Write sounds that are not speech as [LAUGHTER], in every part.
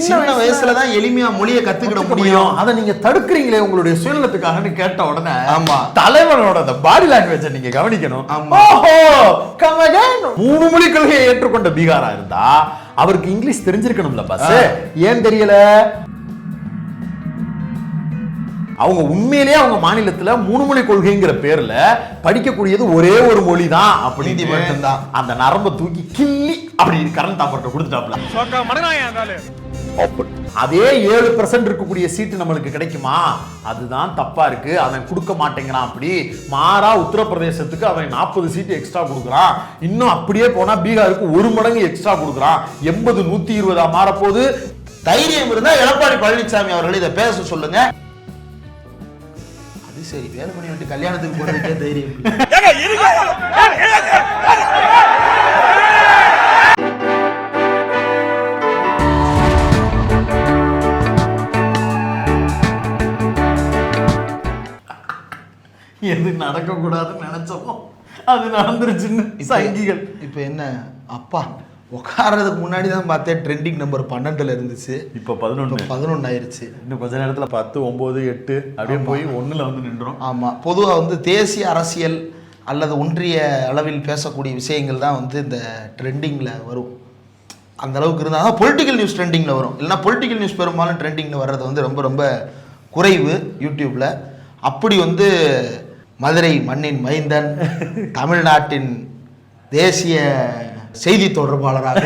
சின்ன வயசுல தான் எளிமையா மொழியை கத்துக்கிட முடியும். அதை நீங்க தடுக்கிறீங்களே உங்களுடைய சுயநலத்துக்காகன்னு கேட்ட உடனே ஆமா. தலைவனோட அந்த பாடி லாங்குவேஜை நீங்க கவனிக்கணும். ஆமா. மூணு மொழி கொள்கையை ஏற்றுக்கொண்ட பீகாரா இருந்தா அவருக்கு இங்கிலீஷ் தெரிஞ்சிருக்கணும்ல பஸ் ஏன் தெரியல? அவங்க உண்மையிலேயே அவங்க மாநிலத்துல மூணு மொழி கொள்கைங்கிற பேர்ல படிக்கக்கூடியது ஒரே ஒரு மொழி தான் அப்படி ஹிந்தி மட்டும்தான். அந்த நரம்ப தூக்கி கிள்ளி அப்படி கரண்ட் தாப்பர்ட்ட கொடுத்துட்டாப்ல அதே ஏழு பர்சன்ட் இருக்கக்கூடிய சீட்டு நம்மளுக்கு கிடைக்குமா? அதுதான் தப்பா இருக்கு. அவன் கொடுக்க மாட்டேங்கிறான் அப்படி. மாறா உத்தரப்பிரதேசத்துக்கு அவன் நாற்பது சீட்டு எக்ஸ்ட்ரா கொடுக்குறான். இன்னும் அப்படியே போனா பீகாருக்கு ஒரு மடங்கு எக்ஸ்ட்ரா கொடுக்குறான். எண்பது நூத்தி இருபதா மாறப்போகுது. தைரியம் இருந்தா எடப்பாடி பழனிசாமி அவர்கள் இதை பேச சொல்லுங்க. சரி வேலுமணி வந்து கல்யாணத்துக்கு போறதுக்கே தைரியம். எது நடக்கக்கூடாதுன்னு நினைச்சோமோ அது நடந்துருச்சுன்னு சங்கிகள். இப்ப என்ன அப்பா? உட்கார்றதுக்கு முன்னாடி தான் பார்த்தேன். ட்ரெண்டிங் நம்பர் பன்னெண்டுல இருந்துச்சு. இப்போ பதினொன்று பதினொன்று ஆயிருச்சு இன்னும் கொஞ்ச நேரத்துல பத்து ஒன்பது எட்டு அப்படியே போய் ஒண்ணுல வந்து நின்றோம். ஆமா. பொதுவா வந்து தேசிய அரசியல் அல்லது ஒன்றிய அளவில் பேசக்கூடிய விஷயங்கள் தான் வந்து இந்த ட்ரெண்டிங்கில் வரும். அந்த அளவுக்கு இருந்தால் தான் பொலிட்டிக்கல் நியூஸ் ட்ரெண்டிங்கில் வரும். இல்லைன்னா பொலிட்டிக்கல் நியூஸ் பெரும்பாலும் ட்ரெண்டிங்கில் வர்றது வந்து ரொம்ப ரொம்ப குறைவு யூடியூப்பில் அப்படி வந்து மதுரை மண்ணின் மைந்தன் [LAUGHS] தமிழ்நாட்டின் தேசிய செய்தி தொடர்பாளராக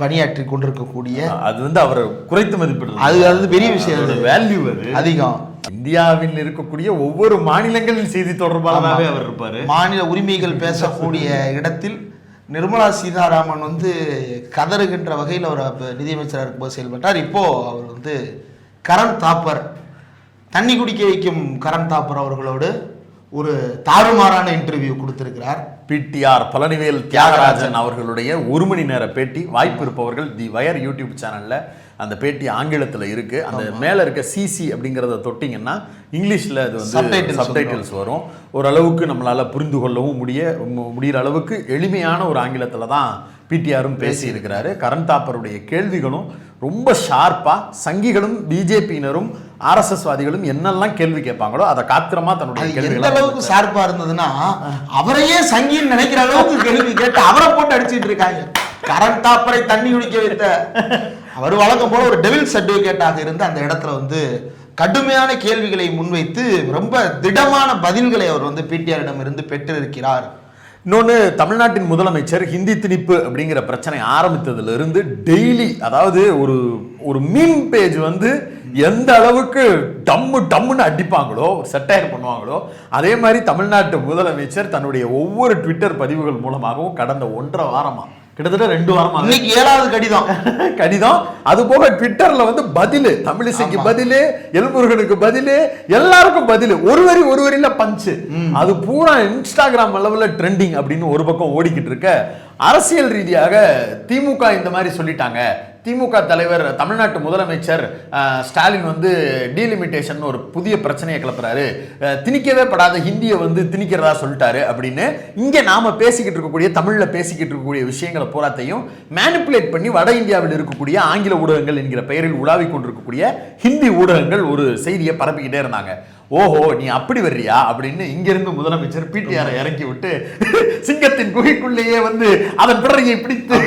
பணியாற்றி கொண்டிருக்கக்கூடிய அது வந்து அவரை குறைத்து மதிப்பிடுறது. அது அது பெரிய விஷயம். வேல்யூ அது. அதிகம். இந்தியாவில் இருக்கக்கூடிய ஒவ்வொரு மாநிலங்களின் செய்தி தொடர்பாளராகவே அவர் இருப்பாரு. மாநில உரிமைகள் பேசக்கூடிய இடத்தில் நிர்மலா சீதாராமன் வந்து கதறுகின்ற வகையில் அவர் நிதியமைச்சராக இருக்கும்போது செயல்பட்டார். இப்போ அவர் வந்து கரண் தாப்பர் தண்ணி குடிக்க வைக்கும் கரண் தாப்பர் அவர்களோடு ஒரு தாறுமாறான இன்டர்வியூ கொடுத்திருக்கிறார். பிடிஆர் பழனிவேல் தியாகராஜன் அவர்களுடைய ஒரு மணி நேர பேட்டி வாய்ப்பு இருப்பவர்கள் தி வயர் யூடியூப் சேனல்ல அந்த பேட்டி ஆங்கிலத்துல இருக்கு. அந்த மேல இருக்க சிசி அப்படிங்கறத தொட்டிங்கன்னா இங்கிலீஷ்ல அது வந்து சப்டைட்டில்ஸ் வரும். ஓரளவுக்கு நம்மளால புரிந்து கொள்ளவும் முடிய மு- முடியிற அளவுக்கு எளிமையான ஒரு ஆங்கிலத்துல தான் பிடிஆரும் பேசி இருக்கிறாரு கரண் தாப்பருடைய கேள்விகளும் ரொம்ப ஷார்ப்பா சங்கிகளும் பிஜேபியினரும் ஆர்எஸ்எஸ் வாதிகளும் என்னெல்லாம் கேள்வி கேட்பாங்களோ அதை காத்திரமா தன்னுடைய எந்த அளவுக்கு ஷார்ப்பா இருந்ததுன்னா அவரையே சங்கின்னு நினைக்கிற அளவுக்கு கேள்வி கேட்டு அவரை போட்டு அடிச்சிட்டு இருக்காங்க. கரண் தாப்பரை தண்ணி குடிக்க வைத்த. அவர் வழக்கம் போல ஒரு டெவில்ஸ் அட்வொகேட்டாக இருந்து அந்த இடத்துல வந்து கடுமையான கேள்விகளை முன்வைத்து ரொம்ப திடமான பதில்களை அவர் வந்து பிடிஆரிடம் இருந்து பெற்றிருக்கிறார். இன்னொன்று தமிழ்நாட்டின் முதலமைச்சர் ஹிந்தி திணிப்பு அப்படிங்கிற பிரச்சனை ஆரம்பித்ததுலேருந்து டெய்லி அதாவது ஒரு ஒரு மீன் பேஜ் வந்து எந்த அளவுக்கு டம்மு டம்முன்னு அடிப்பாங்களோ செட்டையர் பண்ணுவாங்களோ அதே மாதிரி தமிழ்நாட்டு முதலமைச்சர் தன்னுடைய ஒவ்வொரு ட்விட்டர் பதிவுகள் மூலமாகவும் கடந்த ஒன்றரை வாரமாக கிட்டத்தட்ட ரெண்டு வாரமா. இன்னைக்கு ஏழாவது கடிதம். [LAUGHS] கடிதம். அது போக ட்விட்டர்ல வந்து பதிலு. தமிழிசைக்கு. பதிலு எல்முருகனுக்கு பதிலு எல்லாருக்கும் பதிலு. ஒரு வரி ஒரு வரியில பஞ்சு. அது பூரா இன்ஸ்டாகிராம் அளவுல ட்ரெண்டிங் அப்படின்னு ஒரு பக்கம் ஓடிக்கிட்டு இருக்க. அரசியல் ரீதியாக திமுக இந்த மாதிரி சொல்லிட்டாங்க. திமுக தலைவர் தமிழ்நாட்டு முதலமைச்சர் ஸ்டாலின் வந்து டீலிமிட்டேஷன் ஒரு புதிய பிரச்சனையை கிளப்புறாரு. திணிக்கவே படாத ஹிந்தியை வந்து திணிக்கிறதா சொல்லிட்டாரு அப்படின்னு இங்கே நாம பேசிக்கிட்டு இருக்கக்கூடிய தமிழில் பேசிக்கிட்டு இருக்கக்கூடிய விஷயங்களை போராத்தையும் மேனிப்புலேட் பண்ணி வட இந்தியாவில் இருக்கக்கூடிய ஆங்கில ஊடகங்கள் என்கிற பெயரில் உலாவிக் கொண்டிருக்கக்கூடிய ஹிந்தி ஊடகங்கள் ஒரு செய்தியை பரப்பிக்கிட்டே இருந்தாங்க. ஓஹோ நீ அப்படி வர்றியா? அப்படின்னு இங்கிருந்து முதலமைச்சர் பிடிஆரை இறக்கி விட்டு சிங்கத்தின் குகைக்குள்ளேயே வந்து அதன் பிறகு பிடித்து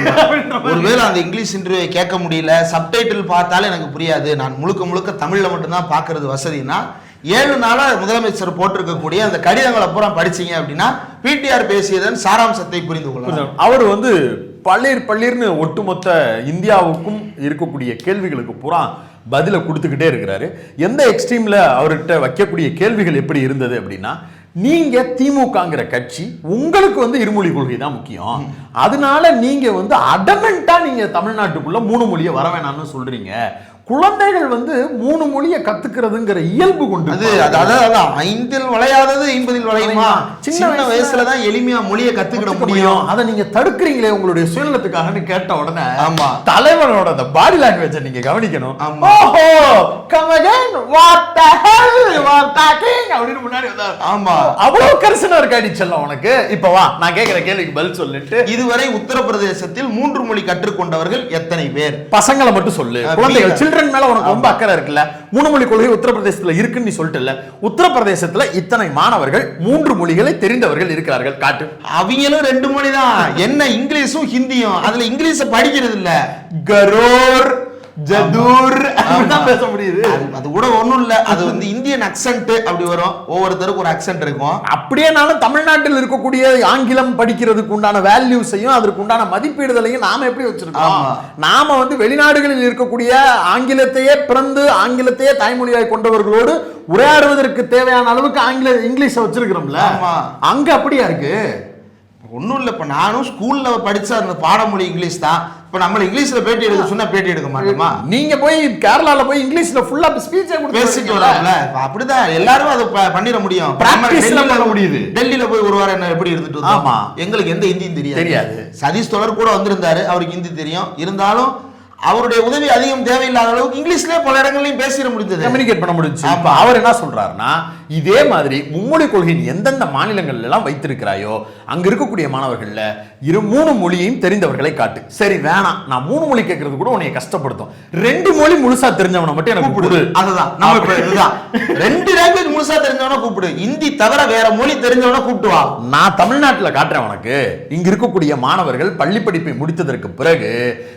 ஒருவேளை அந்த இங்கிலீஷ் இன்டர்வியூ கேட்க முடியல சப்டைட்டில் பார்த்தாலே எனக்கு புரியாது. நான் முழுக்க முழுக்க தமிழ்ல மட்டும்தான் பார்க்கிறது வசதினா ஏழு நாளா முதலமைச்சர் போட்டிருக்கக்கூடிய அந்த கடிதங்களை பூரா படிச்சீங்க அப்படின்னா பிடிஆர் பேசியதன் சாராம்சத்தை புரிந்து கொள்ளலாம். அவர் வந்து பள்ளீர் பள்ளீர்னு ஒட்டுமொத்த இந்தியாவுக்கும் இருக்கக்கூடிய கேள்விகளுக்கு பூரா பதிலை கொடுத்துக்கிட்டே இருக்கிறாரு. எந்த எக்ஸ்ட்ரீம்ல அவர்கிட்ட வைக்கக்கூடிய கேள்விகள் எப்படி இருந்தது அப்படின்னா நீங்க திமுகங்கிற கட்சி உங்களுக்கு வந்து இருமொழி கொள்கை தான் முக்கியம். அதனால நீங்க வந்து அடமெண்டா நீங்க தமிழ்நாட்டுக்குள்ள மூணு மொழியை வர வேணாம்னு சொல்றீங்க. குழந்தைகள் வந்து மூணு மொழியை கத்துக்கிறதுங்கிற இயல்பு கொண்டு அது அது- அதான் ஐந்தில் வளையாதது ஐம்பதில் வளையுமா? சின்ன வயசுல தான் எளிமையா மொழியை கத்துக்கிட கத்துக்க முடியும். முடியும். அதை நீங்க தடுக்கிறீங்களே உங்களுடைய சுயநலத்துக்காகன்னு கேட்ட உடனே ஆமா. தலைவனோட அந்த பாடி லாங்குவேஜை நீங்க கவனிக்கணும். ஆமா. ஓஹோ come again what the hell you are talking அப்படின்னு முன்னாடி வந்தார் ஆமா. அவ்வளவு கரிசனம் இருக்காடி செல்லம் உனக்கு? இப்ப வா நான் கேக்குற கேள்விக்கு பதில் சொல்லிட்டு. இதுவரை உத்தரப்பிரதேசத்தில் மூன்று மொழி கற்றுக்கொண்டவர்கள் எத்தனை பேர்? பசங்களை மட்டும் சொல்லு. குழந்தைகள் பீகார். சில்ட்ரன் மேல உனக்கு ரொம்ப அக்கறை இருக்குல்ல. மூணு மொழி கொள்கை உத்தரப்பிரதேசத்துல இருக்குன்னு நீ சொல்லிட்டல உத்தரப்பிரதேசத்துல இத்தனை மாணவர்கள் மூன்று மொழிகளை தெரிந்தவர்கள் இருக்கிறார்கள். காட்டு. அவங்களும் ரெண்டு மொழி தான் என்ன இங்கிலீஷும் ஹிந்தியும். அதுல இங்கிலீஷ படிக்கிறது இல்ல கரோர். ஜதூர். அப்படிதான் பேச முடியுது. அது- கூட ஒண்ணும் இல்ல. அது வந்து இந்தியன் அக்சென்ட் அப்படி வரும். ஒவ்வொருத்தருக்கும் ஒரு அக்சென்ட் இருக்கும். அப்படியேனாலும் தமிழ்நாட்டில் இருக்கக்கூடிய ஆங்கிலம் படிக்கிறதுக்கு உண்டான வேல்யூஸையும் அதற்கு உண்டான மதிப்பீடுதலையும் நாம எப்படி வச்சிருக்கோம். நாம வந்து வெளிநாடுகளில் இருக்கக்கூடிய ஆங்கிலத்தையே பிறந்து ஆங்கிலத்தையே தாய்மொழியாய் கொண்டவர்களோடு உரையாடுவதற்கு தேவையான அளவுக்கு ஆங்கில இங்கிலீஷை வச்சிருக்கிறோம்ல. அங்க அப்படியா இருக்கு? ஒண்ணும் இல்ல இப்ப நானும் ஸ்கூல்ல படிச்ச அந்த பாடமொழி இங்கிலீஷ் தான் இப்ப நம்மள இங்கிலீஷ்ல பேட்டி எடுக்க சொன்னா பேட்டி எடுக்க மாட்டோமா நீங்க போய் கேரளால போய் இங்கிலீஷ்ல ஃபுல்லா ஸ்பீச்சே பேசிட்டு வராங்கள அப்படிதான் எல்லாரும் அதை பண்ணிட முடியும் பண்ண முடியுது. டெல்லியில போய் ஒரு வாரம் என்ன எப்படி இருந்துட்டு வந்தோம்? ஆமா. எங்களுக்கு எந்த ஹிந்தியும் தெரியாது தெரியாது. சதீஷ் தொடர் கூட வந்திருந்தாரு அவருக்கு ஹிந்தி தெரியும் இருந்தாலும் அவருடைய உதவி அதிகம் தேவையில்லாத அளவுக்கு இங்கிலீஷ்லயே பல இடங்கள்லயும் பேசிட முடிஞ்சது கம்யூனிகேட் பண்ண முடிஞ்சு. இப்ப அவர் என்ன சொல்றாருன்னா இதே மாதிரி மும்மொழி கொள்கை நீ எந்தெந்த மாநிலங்கள்ல எல்லாம் வைத்திருக்கிறாயோ அங்க இருக்கக்கூடிய மாணவர்கள்ல இரு மூணு மொழியையும் தெரிந்தவர்களை காட்டு. சரி வேணாம். நான் மூணு மொழி கேட்கறது கூட உன்னை கஷ்டப்படுத்தும். ரெண்டு மொழி முழுசா தெரிஞ்சவனை மட்டும் எனக்கு கூப்பிடு. அதுதான். நம்ம இப்ப இதுதான். ரெண்டு லாங்குவேஜ் முழுசா தெரிஞ்சவன கூப்பிடு. ஹிந்தி தவிர வேற மொழி தெரிஞ்சவன கூப்பிட்டு வா. நான் தமிழ்நாட்டுல காட்டுறேன் உனக்கு. இங்க இருக்கக்கூடிய மாணவர்கள் பள்ளி படிப்பை முடித்ததற்கு பிறகு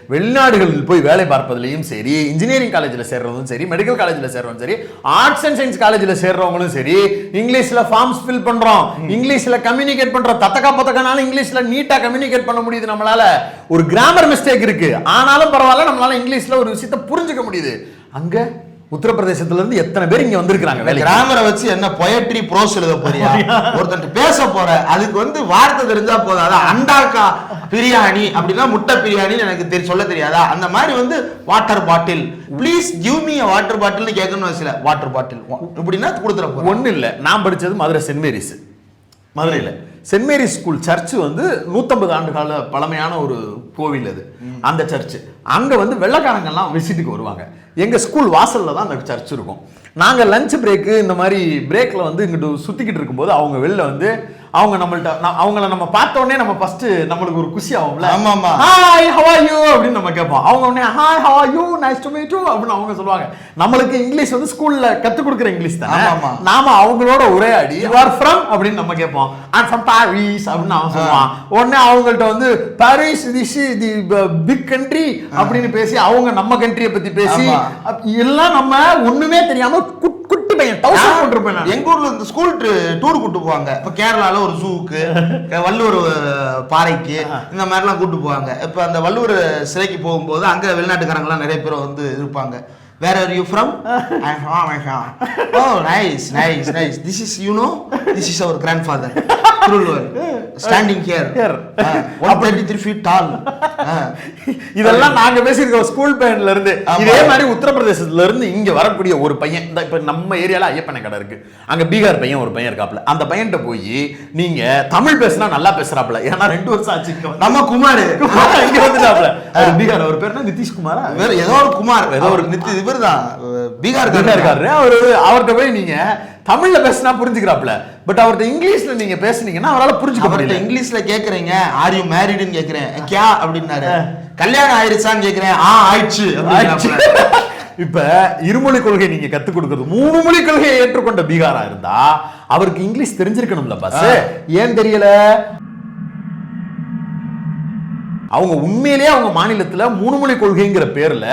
வெளிநாடுகளில் போய் வேலை பார்ப்பதிலையும் சரி இன்ஜினியரிங் காலேஜ்ல சேர்றதும் சரி மெடிக்கல் காலேஜ்ல சேர்றதும் சரி ஆர்ட்ஸ் அண்ட் சயின்ஸ் காலேஜ்ல சேர்றவங்களும் சரி இங்கிலீஷ்ல ஃபார்ம்ஸ் ஃபில் பண்றோம் இங்கிலீஷ்ல கம்யூனிகேட் பண்றோம் தத்தக்கா பத்தக்கனால இங்கிலீஷ்ல நீட்டா கம்யூனிகேட் பண்ண முடியுது நம்மளால. ஒரு கிராமர் மிஸ்டேக் இருக்கு ஆனாலும் பரவாயில்ல நம்மளால இங்கிலீஷ்ல ஒரு விஷயத்தை புரிஞ்சுக்க முடியுது. அங்க உத்தரப்பிரதேசத்துல இருந்து எத்தனை பேர் இங்க வந்திருக்காங்க கிராமரை வச்சு என்ன பொயட்ரி ப்ரோஸ் எழுத போறியா? [LAUGHS] ஒருத்தன் பேச போற. அதுக்கு வந்து வார்த்தை தெரிஞ்சா போதும். அதான் அண்டாக்கா பிரியாணி அப்படின்னா முட்டை பிரியாணின்னு எனக்கு தெரி சொல்ல தெரியாதா? அந்த மாதிரி வந்து water bottle please give me water பாட்டில்னு கேட்கணும்னு வயசுல வாட்டர் பாட்டில் இப்படின்னா கொடுத்துட ஒண்ணு இல்ல. நான் படிச்சது மதுரை சென்ட் மேரிஸ் மதுரையில். சென்ட் மேரி ஸ்கூல் சர்ச்சு வந்து நூற்றம்பது ஆண்டு கால பழமையான ஒரு கோவில் அது. அந்த சர்ச்சு அங்கே வந்து வெள்ளக்காரங்கள்லாம் விசிட்டுக்கு வருவாங்க. எங்கள் ஸ்கூல் வாசலில் தான் அந்த சர்ச் இருக்கும். நாங்கள் லஞ்ச் பிரேக்கு இந்த மாதிரி பிரேக்கில் வந்து இங்கிட்டு சுற்றிக்கிட்டு இருக்கும்போது அவங்க வெளில வந்து அவங்க நம்மள்ட்ட அவங்கள நம்ம பார்த்த உடனே நம்ம ஃபர்ஸ்ட் நம்மளுக்கு ஒரு குஷி ஆகும்ல. ஆமா, ஆமா. Hi how are you? அப்படின்னு நம்ம கேட்போம். அவங்க உடனே hi how are you? Nice to meet you. அப்படின்னு அவங்க சொல்லுவாங்க. நம்மளுக்கு இங்கிலீஷ் வந்து ஸ்கூல்ல கத்து கொடுக்குற இங்கிலீஷ் தானே. நாம அவங்களோட உரையாடி யூ ஆர் ஃப்ரம் அப்படின்னு நம்ம கேட்போம். ஐம் ஃப்ரம் பாரிஸ் அப்படின்னு அவன் சொல்லுவான். உடனே அவங்கள்ட்ட வந்து Paris this the big country அப்படின்னு பேசி அவங்க நம்ம கண்ட்ரியை பத்தி பேசி எல்லாம் நம்ம ஒண்ணுமே தெரியாம குட்- குட்டி பையன் தௌசண்ட். எங்க ஊர்ல இந்த ஸ்கூல் டூர் கூட்டு போவாங்க. இப்ப கேரளால ஒரு ஜூக்கு வள்ளுவர் பாறைக்கு இந்த மாதிரிலாம் கூட்டு போவாங்க. இப்ப அந்த வள்ளுவர் சிலைக்கு போகும்போது அங்க வெளிநாட்டுக்காரங்களாம் நிறைய பேர் வந்து இருப்பாங்க. Where are you from oh nice nice nice this is you know this is our grandfather Thiruvalluvar standing here. One thirty three feet tall இதெல்லாம் நாங்க பேசியிருக்கோம் ஸ்கூல் பையன்ல இருந்து. இதே மாதிரி உத்தரப்பிரதேசத்துல இருந்து இங்க வரக்கூடிய ஒரு பையன் இந்த இப்ப நம்ம ஏரியால ஐயப்பனை கடை இருக்கு. அங்க பீகார் பையன் ஒரு பையன் இருக்காப்ல. அந்த பையன்கிட்ட போய் நீங்க தமிழ் பேசினா நல்லா பேசுறாப்ல. ஏன்னா ரெண்டு வருஷம் ஆச்சு. நம்ம குமார். [LAUGHS] இங்க வந்துட்டாப்ல. பீகார் அவர் பேர் என்ன? நிதிஷ்குமாரா வேற ஏதோ ஒரு குமார். ஏதோ ஒரு நித்தி இவர் தான் பீகார் இருக்காரு அவரு அவர்கிட்ட போய் நீங்க தமிழ்ல பேசினா புரிஞ்சுக்கிறாப்ல பட் அவர்கிட்ட இங்கிலீஷ்ல நீங்க பேசுனீங்கன்னா அவரால புரிஞ்சுக்க முடியல. இங்கிலீஷ்ல கேக்குறீங்க. ஆர் யூ மேரிடுன்னு கேக்குறேன். கியா? அப்படின்னாரு. கல்யாணம் ஆயிருச்சான்னு கேக்குறேன். ஆ ஆயிடுச்சு. அப்படின்னாப்புல. [LAUGHS] இப்ப இருமொழி கொள்கை நீங்க கத்து கொடுக்கிறது மூணு மொழி கொள்கையை ஏற்றுக்கொண்ட பீகாரா இருந்தா அவருக்கு இங்கிலீஷ் தெரிஞ்சிருக்கணும்ல பாஸ் ஏன் தெரியல? அவங்க உண்மையிலேயே அவங்க மாநிலத்துல மூணு மொழி கொள்கைங்கிற பேர்ல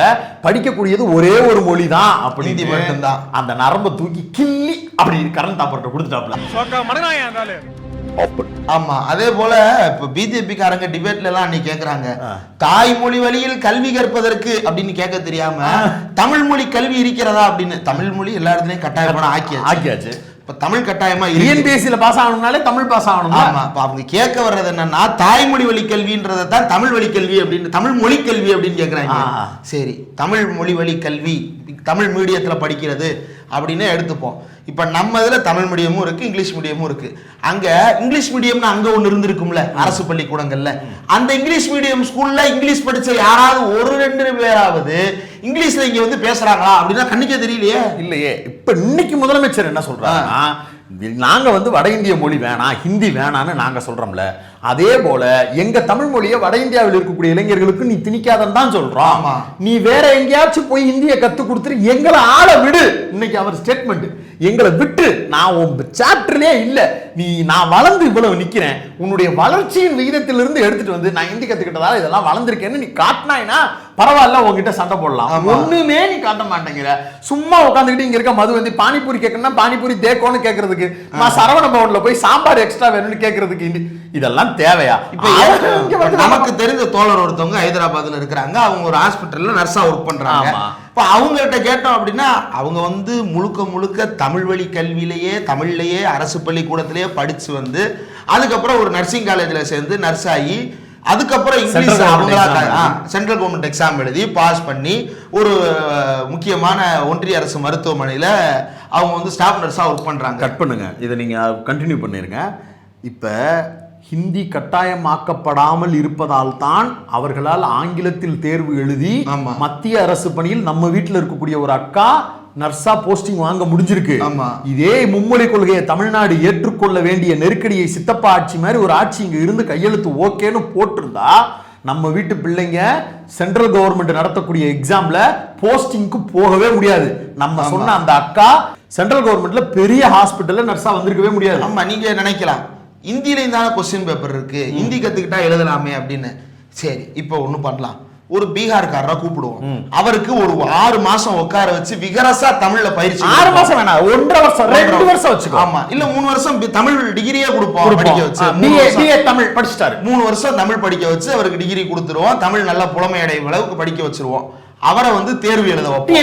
படிக்கக்கூடியது ஒரே ஒரு மொழி தான் அப்படி மட்டும்தான். அந்த நரம்ப தூக்கி கிள்ளி அப்படி கரண்ட் தாப்பர்ட்ட கொடுத்துட்டாப்ல. ஆமா அதே போல இப்ப பிஜேபி காரங்க டிபேட்ல எல்லாம் அன்னைக்கு கேக்குறாங்க. தாய்மொழி வழியில் கல்வி கற்பதற்கு அப்படின்னு கேட்க தெரியாம தமிழ் மொழி கல்வி இருக்கிறதா அப்படின்னு? தமிழ் மொழி எல்லா இடத்துலயும் கட்டாயமான ஆக்கியாச்சு. ஆக்கியாச்சு. இப்ப தமிழ் கட்டாயமா இருக்கு. டிஎன்பிஎஸ்சியில பாஸ் ஆகணும்னாலே தமிழ் பாஸ் ஆகணும் ஆமா இப்ப அவங்க கேட்க வர்றது என்னன்னா தாய்மொழி வழி கல்வின்றதை தான் தமிழ் வழி கல்வி அப்படின்னு தமிழ் மொழி கல்வி அப்படின்னு கேக்குறாங்க. ஆ. சரி தமிழ் மொழி வழி கல்வி தமிழ் மீடியத்துல படிக்கிறது அப்படின்னு எடுத்துப்போம். இப்ப நம்ம இதுல தமிழ் மீடியமும் இருக்கு இங்கிலீஷ் மீடியமும் இருக்கு. அங்க இங்கிலீஷ் மீடியம்னு அங்க ஒண்ணு இருந்திருக்கும்ல அரசு பள்ளிக்கூடங்கள்ல. அந்த இங்கிலீஷ் மீடியம் ஸ்கூல்ல இங்கிலீஷ் படிச்ச யாராவது ஒரு ரெண்டு பேராவது இங்கிலீஷ்ல இங்க வந்து பேசுறாங்களா அப்படின்னா கண்ணுக்கே தெரியலையே. இல்லையே. இப்ப இன்னைக்கு முதலமைச்சர் என்ன சொல்றாங்கன்னா நாங்க வந்து வட இந்திய மொழி வேணாம் ஹிந்தி வேணாம்னு நாங்க சொல்றோம்ல. அதே போல எங்க தமிழ் மொழியை வட இந்தியாவில் இருக்கக்கூடிய இளைஞர்களுக்கு நீ திணிக்காதன்னு தான் சொல்றோம். நீ வேற எங்கேயாச்சும் போய் ஹிந்தியை கத்து கொடுத்துட்டு எங்களை ஆள விடு. இன்னைக்கு அவர் ஸ்டேட்மெண்ட் எங்களை விட்டு நான் உன் சாப்டர்லயே இல்ல. நீ நான் வளர்ந்து இவ்வளவு நிக்கிறேன். உன்னுடைய வளர்ச்சியின் விகிதத்திலிருந்து எடுத்துட்டு வந்து நான் ஹிந்தி கத்துக்கிட்டதால இதெல்லாம் வளர்ந்துருக்கேன்னு நீ காட்டினாய்னா பரவாயில்ல உன்கிட்ட சண்டை போடலாம். ஒண்ணுமே நீ காட்ட மாட்டேங்கிற. சும்மா உட்காந்துக்கிட்டு இங்க இருக்க மது வந்து பானிபூரி கேட்கணும்னா பானிபூரி தேக்கோன்னு கேட்கறதுக்கு. நான் சரவண பவன்ல போய் சாம்பார் எக்ஸ்ட்ரா வேணும்னு கேட்கறதுக்கு இதெல்லாம் தேவையா? இப்ப நமக்கு தெரிந்த தோழர் ஒருத்தவங்க ஹைதராபாத்ல இருக்கிறாங்க. அவங்க ஒரு ஹாஸ்பிட்டல்ல நர்ஸா ஒர்க் பண்றாங்க. இப்ப அவங்ககிட்ட கேட்டோம் அப்படின்னா அவங்க வந்து முழுக்க முழுக்க தமிழ் வழி கல்வியிலேயே தமிழ்லயே அரசு பள்ளிக்கூடத்திலேயே படிச்சு வந்து அதுக்கப்புறம் ஒரு நர்சிங் காலேஜ்ல சேர்ந்து நர்ஸ் ஆகி அதுக்கப்புறம் இங்கிலீஷ் அவங்களா சென்ட்ரல் கவர்மெண்ட் எக்ஸாம் எழுதி. பாஸ் பண்ணி ஒரு முக்கியமான ஒன்றிய அரசு மருத்துவமனையில அவங்க வந்து ஸ்டாஃப் நர்ஸா ஒர்க் பண்றாங்க. கட் பண்ணுங்க. இதை நீங்க கண்டினியூ பண்ணிருங்க. இப்ப ஹிந்தி கட்டாயமாக்கப்படாமல் இருப்பதால் தான் அவர்களால் ஆங்கிலத்தில் தேர்வு எழுதி. மத்திய அரசு பணியில் நம்ம வீட்டில் இருக்கக்கூடிய ஒரு அக்கா நர்ஸா போஸ்டிங் வாங்க முடிஞ்சிருக்கு. இதே மும்மொழி கொள்கையை தமிழ்நாடு ஏற்றுக்கொள்ள வேண்டிய நெருக்கடியை சித்தப்பா ஆட்சி மாதிரி ஒரு ஆட்சி இங்க இருந்து கையெழுத்து ஓகேன்னு போட்டிருந்தா நம்ம வீட்டு பிள்ளைங்க சென்ட்ரல் கவர்மெண்ட் நடத்தக்கூடிய எக்ஸாம்ல போஸ்டிங்க்கு போகவே முடியாது. நம்ம சொன்ன அந்த அக்கா சென்ட்ரல் கவர்மெண்ட்ல பெரிய ஹாஸ்பிட்டல்ல நர்ஸா வந்திருக்கவே முடியாது. ஆமா நீங்க நினைக்கலாம். இந்தியிலையும் தானே கொஸ்டின் பேப்பர் இருக்கு. ஹிந்தி கத்துக்கிட்டா எழுதலாமே அப்படின்னு. சரி இப்போ ஒண்ணு பண்ணலாம். ஒரு பீகார்காரரை கூப்பிடுவோம். அவருக்கு ஒரு ஆறு மாசம் உட்கார வச்சு விகரசா தமிழ்ல பயிற்சி ஆறு. மாசம் வேணாம். ஒன்றரை வருஷம் ரெண்டு வருஷம். வச்சுக்கோ. ஆமா. இல்ல மூணு வருஷம் தமிழ் டிகிரியே கொடுப்போம் படிக்க வச்சு. தமிழ் படிச்சிட்டாரு. மூணு வருஷம் தமிழ் படிக்க வச்சு அவருக்கு டிகிரி கொடுத்துருவோம். தமிழ் நல்ல புலமை அடையும் அளவுக்கு படிக்க வச்சிருவோம். அவரை வந்து தேர்வு எழுத வைப்போம்.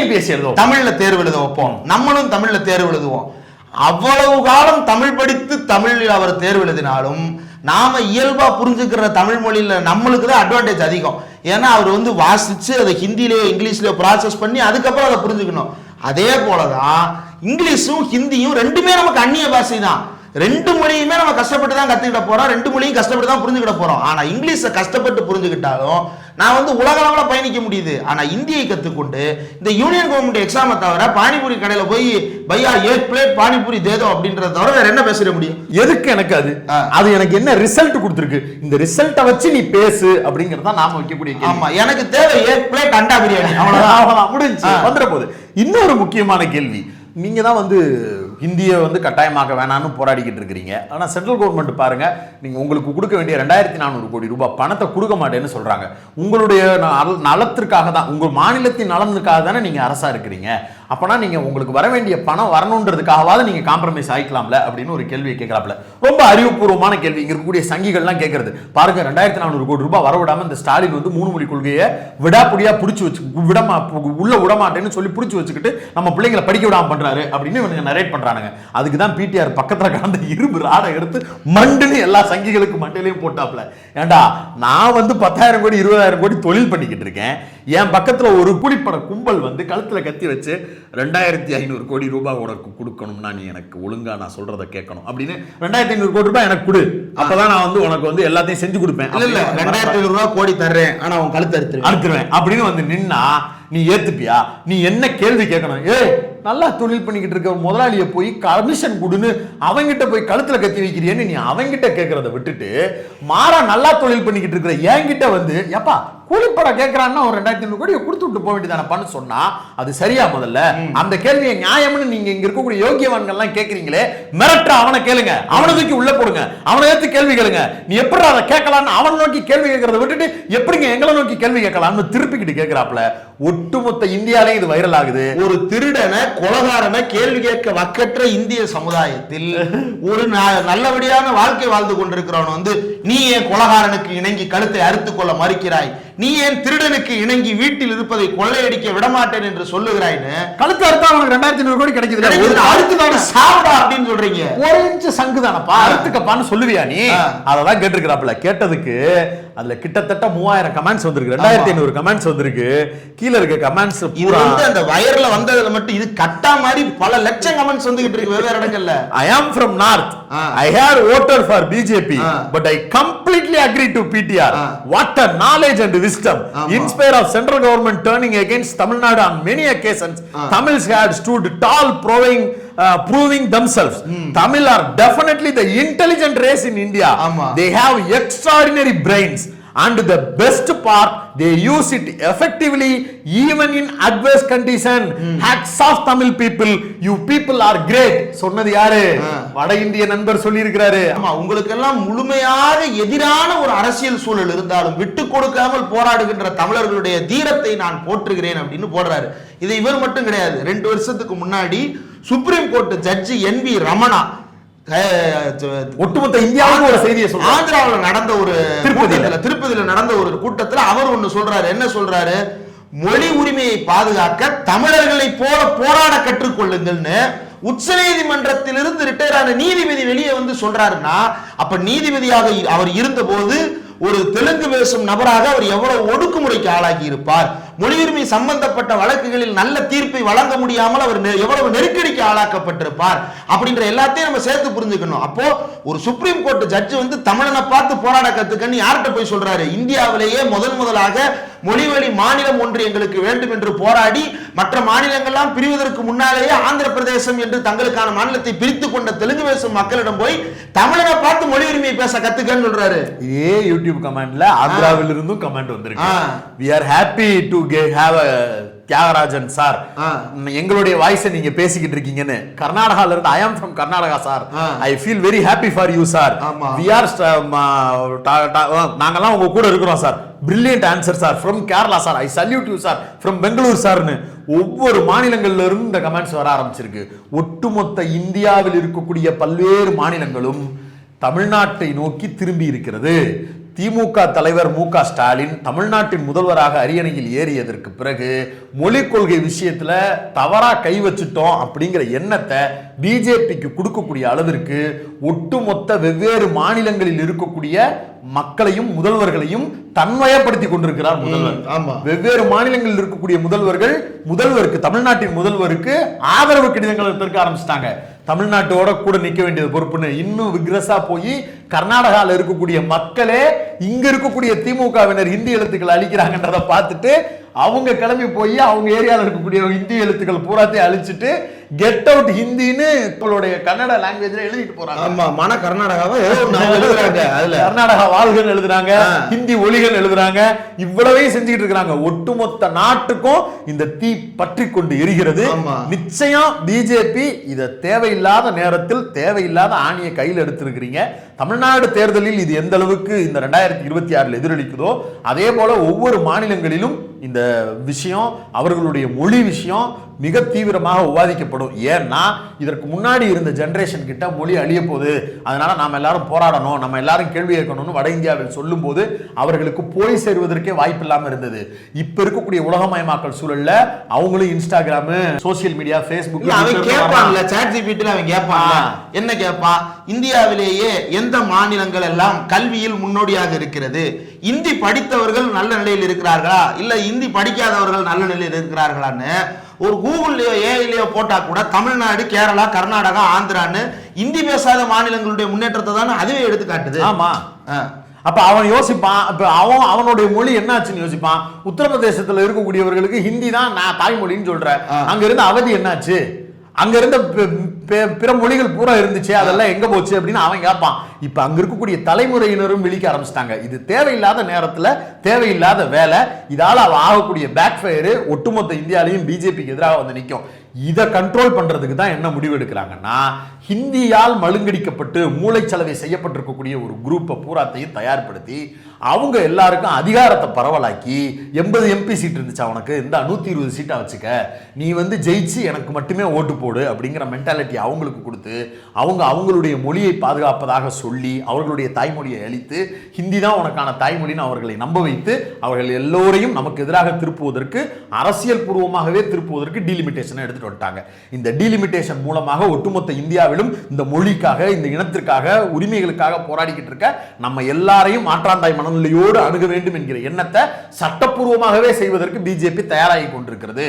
தமிழ்ல தேர்வு எழுத வைப்போம். நம்மளும் தமிழ்ல தேர்வு எழுதுவோம். அவ்வளவு காலம் தமிழ் படித்து தமிழில் அவர் தேர்வு எழுதினாலும் நாம இயல்பா புரிஞ்சுக்கிற தமிழ் மொழியில நம்மளுக்கு தான் அட்வான்டேஜ் அதிகம். ஏன்னா அவர் வந்து வாசிச்சு அதை ஹிந்திலேயோ இங்கிலீஷ்லயோ ப்ராசஸ் பண்ணி அதுக்கப்புறம் அதை புரிஞ்சுக்கணும். அதே போலதான் இங்கிலீஷும் ஹிந்தியும் ரெண்டுமே நமக்கு அந்நிய பாஷை தான். ரெண்டு மொழியுமே நம்ம கஷ்டப்பட்டு தான் கத்துக்கிட்ட போறோம் ரெண்டு மொழியும் கஷ்டப்பட்டு தான் புரிஞ்சுக்கிட போறோம். ஆனா இங்கிலீஷை கஷ்டப்பட்டு புரிஞ்சுக்கிட்டாலும் நான் வந்து உலக அளவுல பயணிக்க முடியுது. ஆனா இந்தியை கத்துக்கொண்டு இந்த யூனியன் கவர்மெண்ட் எக்ஸாமை தவிர பானிபூரி கடையில போய் பையா ஏட் பிளேட் பானிபூரி தேதோ அப்படின்றத தவிர வேற என்ன பேசிட முடியும்? எதுக்கு எனக்கு அது. அது எனக்கு என்ன ரிசல்ட் கொடுத்துருக்கு? இந்த ரிசல்ட்டை வச்சு நீ பேசு அப்படிங்கறத நாம வைக்கக்கூடிய. ஆமா எனக்கு தேவை ஏட் பிளேட் அண்டா பிரியாணி. அவ்வளவுதான் முடிஞ்சு. வந்துட போகுது இன்னொரு முக்கியமான கேள்வி. நீங்க தான் வந்து ஹிந்தியை வந்து கட்டாயமாக்க வேணாம்னு போராடிக்கிட்டு இருக்கிறீங்க. ஆனால் சென்ட்ரல் கவர்மெண்ட் பாருங்கள் நீங்கள் உங்களுக்கு கொடுக்க வேண்டிய ரெண்டாயிரத்தி நானூறு கோடி ரூபாய் பணத்தை கொடுக்க மாட்டேன்னு சொல்கிறாங்க உங்களுடைய நல- நலத்திற்காக தான் உங்கள் மாநிலத்தின் நலனுக்காக தானே நீங்கள் அரசாக இருக்கிறீங்க. அப்போனா நீங்கள் உங்களுக்கு வர வேண்டிய பணம் வரணுன்றதுக்காகவாவது நீங்கள் காம்ப்ரமைஸ் ஆகிக்கலாம்ல அப்படின்னு ஒரு கேள்வியை கேட்கறாப்ல ரொம்ப அறிவுபூர்வமான கேள்வி. இங்கே இருக்கக்கூடிய சங்கிகள்லாம் கேட்கறது. பாருங்க ரெண்டாயிரத்தி நானூறு கோடி ரூபாய் வரவிடாமல் இந்த ஸ்டாலின் வந்து மூணு மொழி கொள்கையை விடாப்புடியாக பிடிச்சி வச்சு விடமா உள்ள விடமாட்டேன்னு சொல்லி பிடிச்சி வச்சுக்கிட்டு நம்ம பிள்ளைங்களை படிக்க விடாமல் பண்ணுறாரு அப்படின்னு இவனுங்க நரேட் பண்றானுங்க. அதுக்கு தான் பிடிஆர் பக்கத்தில் கடந்த இரும்பு ராடை எடுத்து மண்டுன்னு எல்லா சங்கிகளுக்கு மண்டையிலையும் போட்டாப்ல ஏண்டா நான் வந்து பத்தாயிரம் கோடி இருபதாயிரம் கோடி தொழில் பண்ணிக்கிட்டு இருக்கேன். என் பக்கத்துல ஒரு கூலிப்பட கும்பல் வந்து கழுத்துல கத்தி வச்சு ரெண்டாயிரத்தி ஐநூறு கோடி ரூபாய் உனக்கு கொடுக்கணும்னா நீ எனக்கு ஒழுங்கா நான் சொல்றத கேட்கணும் அப்படின்னு ரெண்டாயிரத்தி ஐநூறு கோடி ரூபாய் எனக்கு கொடு. அப்பதான் நான் வந்து உனக்கு வந்து எல்லாத்தையும் செஞ்சு கொடுப்பேன். இல்ல ரெண்டாயிரத்தி ஐநூறு ரூபாய் கோடி தர்றேன். ஆனா அவன் கழுத்து அறுத்துருவேன் அறுத்துருவேன். அப்படின்னு வந்து நின்னா நீ ஏத்துப்பியா? நீ என்ன கேள்வி கேட்கணும்? ஏய் நல்லா தொழில் பண்ணிக்கிட்டு இருக்க முதலாளியை போய் கமிஷன் கொடுன்னு அவங்கிட்ட போய் கழுத்துல கத்தி வைக்கிறியேன்னு நீ அவங்கிட்ட கேட்கறத விட்டுட்டு மாறா நல்லா தொழில் பண்ணிக்கிட்டு இருக்கிற என்கிட்ட வந்து ஏப்பா கூலிப்பட கேட்கறான்னா ஒரு ரெண்டாயிரத்தி ஐநூறு கோடி கொடுத்து விட்டு போக வேண்டியதானப்பான்னு சொன்னா அது சரியா முதல்ல? அந்த கேள்வியை நியாயம்னு நீங்க இங்க இருக்கக்கூடிய யோகியவான்கள்லாம் கேட்கறீங்களே மிரட்டுற அவனை கேளுங்க அவனை தூக்கி உள்ள போடுங்க அவனை ஏத்து கேள்வி கேளுங்க. நீ எப்படி அதை கேட்கலான்னு அவனை நோக்கி கேள்வி கேட்கறத விட்டுட்டு எப்படிங்க எங்களை நோக்கி கேள்வி கேட்கலாம்னு திருப்பிக்கிட்டு கேட்கிறாப்ல ஒட்டுமொத்த இந்தியாலையும் இது வைரல் ஆகுது. ஒரு திருடனை கொலகாரனை கேள்வி கேட்க வக்கற்ற இந்திய சமுதாயத்தில் ஒரு ந- நல்லபடியான வாழ்க்கை வாழ்ந்து கொண்டிருக்கிறவன் வந்து நீ ஏன் கொலகாரனுக்கு இணங்கி கழுத்தை அறுத்து கொள்ள மறுக்கிறாய்? நீ ஏன் திருடனுக்கு இணங்கி வீட்டில் இருப்பதை கொள்ளையடிக்க விடமாட்டேன் என்று சொல்லுகிறாய்ன்னு கழுத்து அறுத்தா அவனுக்கு ரெண்டாயிரத்தி ஐநூறு கோடி கிடைக்குது. அடுத்து சாப்பிடா அப்படின்னு சொல்றீங்க ஒரு இன்ச்சு சங்கு தானப்பா அறுத்துக்கப்பான்னு சொல்லுவியா நீ. அததான் கேட்டிருக்கிறாப்புல கேட்டதுக்கு அதுல கிட்டத்தட்ட மூவாயிரம் கமெண்ட்ஸ் வந்திருக்கு ரெண்டாயிரத்தி ஐநூறு கமெண்ட்ஸ் வந்திருக்கு கீழ இருக்க கமெண்ட்ஸ் இது வந்து அந்த வயர்ல வந்ததுல மட்டும் இது கட்டா மாதிரி பல லட்சம் கமெண்ட்ஸ் வந்துகிட்டு இருக்கு வெவ்வேறு இடங்கள்ல I am from North. Ah. I had voted for BJP, Ah. but I completely agree to PTR. Ah. What a knowledge and wisdom. ஆமா. In spite of central government turning against Tamil Nadu on many occasions, Ah. Tamils had stood tall, proving, uh, proving themselves. Tamil are definitely the intelligent race in India. ஆமா. They have extraordinary brains. And the best part, they use it effectively even in adverse condition. Hats off Tamil people. You people are great. சொன்னது யாரு. வட இந்திய நண்பர் சொல்லி இருக்கிறாரு ஆமா உங்களுக்கு எல்லாம் முழுமையாக எதிரான ஒரு அரசியல் சூழல் இருந்தாலும் விட்டு கொடுக்காமல் போராடுகின்ற தமிழர்களுடைய தீரத்தை நான் போற்றுகிறேன் அப்படின்னு போடுறாரு இது இவர் மட்டும் கிடையாது ரெண்டு வருஷத்துக்கு முன்னாடி supreme court judge N V Ramana ஒட்டுமொத்த இந்தியாவுக்கு ஒரு செய்தியை சொல்றாரு ஆந்திராவில் நடந்த ஒரு திருப்பதியில. திருப்பதியில நடந்த ஒரு கூட்டத்துல அவர் ஒண்ணு சொல்றாரு. என்ன சொல்றாரு? மொழி உரிமையை பாதுகாக்க தமிழர்களை போல போராட கற்றுக்கொள்ளுங்கள்னு உச்சநீதிமன்றத்திலிருந்து ரிட்டையர் ஆன நீதிபதி வெளியே வந்து சொல்றாருன்னா அப்ப நீதிபதியாக அவர் இருந்தபோது ஒரு தெலுங்கு பேசும் நபராக அவர் எவ்வளவு ஒடுக்குமுறைக்கு ஆளாகி இருப்பார்? மொழி உரிமை சம்பந்தப்பட்ட வழக்குகளில் நல்ல தீர்ப்பை வழங்க முடியாமல் அவர் எவ்வளவு நெருக்கடிக்கு ஆளாக்கப்பட்டிருப்பார் அப்படின்ற எல்லாத்தையும் நம்ம சேர்த்து புரிஞ்சுக்கணும். அப்போ ஒரு சுப்ரீம் கோர்ட் ஜட்ஜ் வந்து தமிழனை பார்த்து போராட கத்துக்கன்னு யார்கிட்ட போய் சொல்றாரு? இந்தியாவிலேயே முதல் முதலாக மொழிவழி மாநிலம் ஒன்று எங்களுக்கு வேண்டும் என்று போராடி மற்ற மாநிலங்கள்லாம் பிரிவதற்கு முன்னாலேயே ஆந்திர பிரதேசம் என்று தங்களுக்கான மாநிலத்தை பிரித்து கொண்ட தெலுங்கு பேசும் மக்களிடம் போய் தமிழனை பார்த்து மொழி உரிமையை பேச கத்துக்கன்னு சொல்றாரு. இதே யூடியூப் கமெண்ட்ல ஆந்திராவில் இருந்தும் கமெண்ட் வந்திருக்கு. ஆ. we are happy ge- have a Thiyagarajan sir. எங்களுடைய வாய்ஸை நீங்க பேசிக்கிட்டு இருக்கீங்கன்னு. கர்நாடகால இருந்து I am from Karnataka sir. I feel very happy for you sir. We are நாங்கெல்லாம் உங்க கூட இருக்கிறோம் sir brilliant answer sir from Kerala sir I salute you sir from Bangalore சார்னு ஒவ்வொரு மாநிலங்கள்ல இருந்து இந்த கமெண்ட்ஸ் வர ஆரம்பிச்சிருக்கு. ஒட்டுமொத்த இந்தியாவில் இருக்கக்கூடிய பல்வேறு மாநிலங்களும் தமிழ்நாட்டை நோக்கி திரும்பி இருக்கிறது. திமுக தலைவர் மு க ஸ்டாலின் தமிழ்நாட்டின் முதல்வராக அரியணையில் ஏறியதற்கு பிறகு மொழிக் கொள்கை விஷயத்துல தவறா கை வச்சுட்டோம் அப்படிங்கிற எண்ணத்தை பிஜேபிக்கு கொடுக்கக்கூடிய அளவிற்கு ஒட்டுமொத்த வெவ்வேறு மாநிலங்களில் இருக்கக்கூடிய மக்களையும் முதல்வர்களையும் தன்வயப்படுத்தி கொண்டிருக்கிறார் முதல்வர் ஆமா. வெவ்வேறு மாநிலங்களில் இருக்கக்கூடிய முதல்வர்கள் முதல்வருக்கு தமிழ்நாட்டின் முதல்வருக்கு ஆதரவு கடிதங்களை திறக்க ஆரம்பிச்சிட்டாங்க தமிழ்நாட்டோட கூட நிற்க வேண்டியது பொறுப்புன்னு இன்னும் விக்ரஸா போய் கர்நாடகாவில் இருக்கக்கூடிய மக்களே இங்க இருக்கக்கூடிய திமுகவினர் ஹிந்தி எழுத்துக்களை அழிக்கிறாங்கன்றதை பார்த்துட்டு அவங்க கிளம்பி போய் அவங்க ஏரியாவில் இருக்கக்கூடிய இந்திய எழுத்துக்கள் பூராத்தையும் அழிச்சிட்டு கெட் அவுட் ஹிந்தின்னு உங்களுடைய கன்னட லாங்குவேஜ்ல எழுதிட்டு போறாங்க. ஆமா மன கர்நாடகாவை [LAUGHS] எழுதுறாங்க அதுல. கர்நாடகா வாழ்கன்னு எழுதுறாங்க. ஹிந்தி ஒலிகள் எழுதுறாங்க இவ்வளவையும் செஞ்சுக்கிட்டு இருக்காங்க ஒட்டுமொத்த நாட்டுக்கும் இந்த தீ பற்றி கொண்டு எரிகிறது. நிச்சயம் பிஜேபி இத தேவையில்லாத நேரத்தில் தேவையில்லாத ஆணியை கையில் எடுத்திருக்கிறீங்க. தமிழ்நாடு தேர்தலில் இது எந்த அளவுக்கு இந்த ரெண்டாயிரத்தி இருபத்தி ஆறில் எதிரொலிக்குதோ அதே போல ஒவ்வொரு மாநிலங்களிலும் இந்த விஷயம் அவர்களுடைய மொழி விஷயம் மிக தீவிரமாக விவாதிக்கப்படும் ஏன்னா இதற்கு முன்னாடி இருந்த ஜெனரேஷன் கிட்ட மொழி அழிய போகுது அதனால நாம எல்லாரும் போராடணும். நம்ம எல்லாரும் கேள்வி கேட்கணும்னு வட இந்தியாவில் சொல்லும்போது அவர்களுக்கு போய் சேருவதற்கே வாய்ப்பு இல்லாம இருந்தது. இப்ப இருக்கக்கூடிய உலகமயமாக்கல் சூழல்ல அவங்களும் இன்ஸ்டாகிராம் சோசியல் மீடியா ஃபேஸ்புக் அவன் கேட்பான்ல. சாட் ஜிபிடில அவன் கேட்பான்ல. ஆ. என்ன கேட்பான்? இந்தியாவிலேயே எந்த மாநிலங்கள் எல்லாம் கல்வியில் முன்னோடியாக இருக்கிறது? இந்தி படித்தவர்கள் நல்ல நிலையில் இருக்கிறார்களா? இல்ல இந்தி படிக்காதவர்கள் நல்ல நிலையில் இருக்கிறார்களான்னு ஒரு கூகுள்லயோ ஏஐலயோ போட்டா கூட தமிழ்நாடு கேரளா கர்நாடகா ஆந்திரான்னு இந்தி பேசாத மாநிலங்களுடைய முன்னேற்றத்தை தானே அதுவே எடுத்து காட்டுது ஆமா. ஆ. அப்ப அவன் யோசிப்பான். இப்ப அவன் அவனுடைய மொழி என்னாச்சுன்னு யோசிப்பான். உத்தரப்பிரதேசத்துல இருக்கக்கூடியவர்களுக்கு ஹிந்தி தான் நான் தாய்மொழின்னு சொல்றேன். அங்க இருந்த அவதி என்னாச்சு? அங்க இருந்த பிற மொழிகள் பூரா இருந்துச்சு அதெல்லாம் எங்க போச்சு அப்படின்னு அவன் கேட்பான் இப்ப அங்க இருக்கக்கூடிய தலைமுறையினரும் விழிக்க ஆரம்பிச்சிட்டாங்க. இது தேவையில்லாத நேரத்துல தேவையில்லாத வேலை. இதால அவ ஆகக்கூடிய பேக் ஃபயரு ஒட்டுமொத்த இந்தியாலையும் பிஜேபிக்கு எதிராக வந்து நிற்கும் இதை கண்ட்ரோல் பண்ணுறதுக்கு தான் என்ன முடிவு எடுக்கிறாங்கன்னா ஹிந்தியால் மழுங்கடிக்கப்பட்டு மூளைச்சலவை செய்யப்பட்டிருக்கக்கூடிய ஒரு குரூப்பை பூராத்தையும் தயார்படுத்தி அவங்க எல்லாருக்கும் அதிகாரத்தை பரவலாக்கி எண்பது எம்பி சீட் இருந்துச்சு அவனுக்கு இந்த நூற்றி இருபது சீட்டா வச்சுக்க. நீ வந்து ஜெயிச்சு எனக்கு மட்டுமே ஓட்டு போடு அப்படிங்கிற மென்டாலிட்டி அவங்களுக்கு கொடுத்து அவங்க அவங்களுடைய மொழியை பாதுகாப்பதாக சொல்லி அவர்களுடைய தாய்மொழியை அளித்து ஹிந்தி தான் உனக்கான தாய்மொழின்னு அவர்களை நம்ப வைத்து அவர்கள் எல்லோரையும் நமக்கு எதிராக திருப்புவதற்கு அரசியல் பூர்வமாகவே திருப்புவதற்கு டீலிமிட்டேஷனை எடுத்துகிட்டு வந்துட்டாங்க. இந்த டீலிமிட்டேஷன் மூலமாக ஒட்டுமொத்த இந்தியாவிலும் இந்த மொழிக்காக இந்த இனத்திற்காக உரிமைகளுக்காக போராடிக்கிட்டு இருக்க நம்ம எல்லாரையும் மாற்றாந்தாய் மனநிலையோடு அணுக வேண்டும் என்கிற எண்ணத்தை சட்டப்பூர்வமாகவே செய்வதற்கு பிஜேபி தயாராகி கொண்டிருக்கிறது.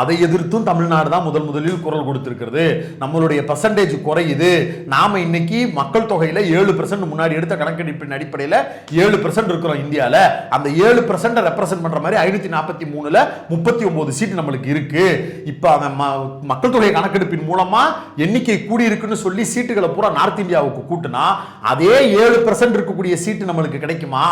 அதை எதிர்த்தும் தமிழ்நாடு தான் முதல் முதலில் குரல் கொடுத்திருக்கிறது. நம்மளுடைய பர்சன்டேஜ் குறையுது. நாம இன்னைக்கு மக்கள் தொகையில் ஏழு பர்சன்ட் முன்னாடி எடுத்த கணக்கெடுப்பின் அடிப்படையில் ஏழு பர்சன்ட் இருக்கிறோம் இந்தியாவில் அந்த ஏழு பர்சன்ட் ரெப்ரசென்ட் பண்ற மாதிரி ஐநூத்தி நாற்பத்தி மூணுல முப்பத்தி ஒன்பது சீட் நம்மளுக்கு இருக்கு. இப்போ அவன் மக்கள் தொகை கணக்கெடுப்பின் மூலமா எண்ணிக்கை கூடி இருக்குன்னு சொல்லி சீட்டுகளை பூரா நார்த் இந்தியாவுக்கு கூட்டினா அதே ஏழு பெர்சன்ட் இருக்கக்கூடிய சீட்டு நம்மளுக்கு கிடைக்குமா?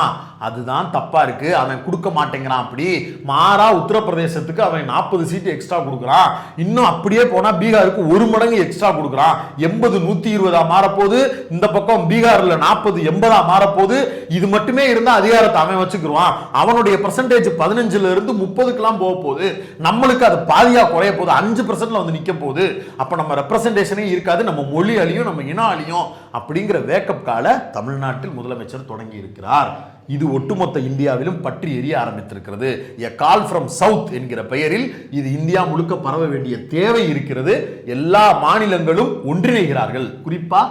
அதுதான் தப்பா இருக்கு. அவன் கொடுக்க மாட்டேங்கிறான் அப்படி. மாறா உத்தரப்பிரதேசத்துக்கு அவன் நாற்பது சீட்டு எக்ஸ்ட்ரா கொடுக்குறான். இன்னும் அப்படியே போனா பீகாருக்கு ஒரு மடங்கு எக்ஸ்ட்ரா கொடுக்குறான். எண்பது நூத்தி இருபதா மாறப்போது இந்த பக்கம் பீகார்ல நாற்பது எண்பதா மாறப்போகுது. இது மட்டுமே இருந்தா அதிகாரத்தை அவன் வச்சுக்கிருவான். அவனுடைய பர்சன்டேஜ் பதினஞ்சுல இருந்து முப்பதுக்கெல்லாம் போக போகுது நம்மளுக்கு அது பாதியா குறைய போகுது அஞ்சு பர்சன்ட்ல வந்து நிற்க போகுது அப்ப நம்ம ரெப்ரசன்டேஷனே இருக்காது நம்ம மொழி அழியும் நம்ம இன அழியும் அப்படிங்கிற வேக்கப் கால தமிழ்நாட்டில் முதலமைச்சர் தொடங்கி இருக்கிறார். இது ஒட்டுமொத்த இந்தியாவிலும் பற்றி எரிய ஆரம்பித்திருக்கிறது. எ கால் ஃப்ரம் சவுத் என்கிற பெயரில் இது இந்தியா முழுக்க பரவ வேண்டிய தேவை இருக்கிறது. எல்லா மாநிலங்களும் ஒன்றிணைகிறார்கள். குறிப்பா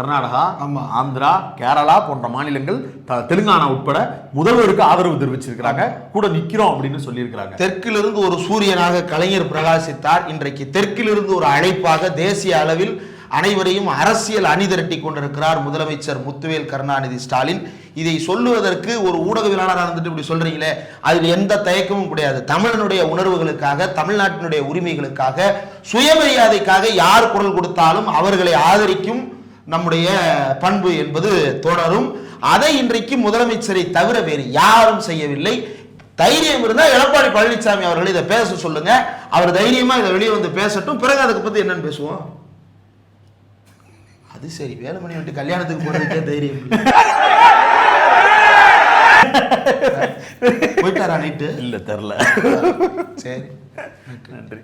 கர்நாடகா. ஆந்திரா கேரளா போன்ற மாநிலங்கள் த- தெலுங்கானா உட்பட முதல்வருக்கு ஆதரவு தெரிவிச்சிருக்கிறாங்க. கூட நிக்கிறோம் அப்படின்னு சொல்லியிருக்கிறாங்க. தெற்கிலிருந்து ஒரு சூரியனாக கலைஞர் பிரகாசித்தார். இன்றைக்கு தெற்கிலிருந்து ஒரு அழைப்பாக தேசிய அளவில் அனைவரையும் அரசியல் அணி திரட்டி கொண்டிருக்கிறார் முதலமைச்சர் முத்துவேல் கருணாநிதி ஸ்டாலின். இதை சொல்லுவதற்கு ஒரு ஊடகவியலாளராக இருந்துட்டு இப்படி சொல்றீங்களே அதில் எந்த தயக்கமும் கிடையாது. தமிழனுடைய உணர்வுகளுக்காக தமிழ்நாட்டினுடைய உரிமைகளுக்காக சுயமரியாதைக்காக யார் குரல் கொடுத்தாலும் அவர்களை ஆதரிக்கும் நம்முடைய பண்பு என்பது தொடரும். அதை இன்றைக்கு முதலமைச்சரை தவிர வேறு யாரும் செய்யவில்லை. தைரியம் இருந்தா எடப்பாடி பழனிசாமி அவர்கள் இதை பேச சொல்லுங்க. அவர் தைரியமா இதை வெளியே வந்து பேசட்டும். பிறகு அதுக்கு பத்தி என்னன்னு பேசுவோம். அது சரி. வேலுமணி விட்டு கல்யாணத்துக்கு போறதுக்கே தைரியம். [LAUGHS] போயிட்டாரா நைட்டு இல்ல தெரில சரி. நன்றி.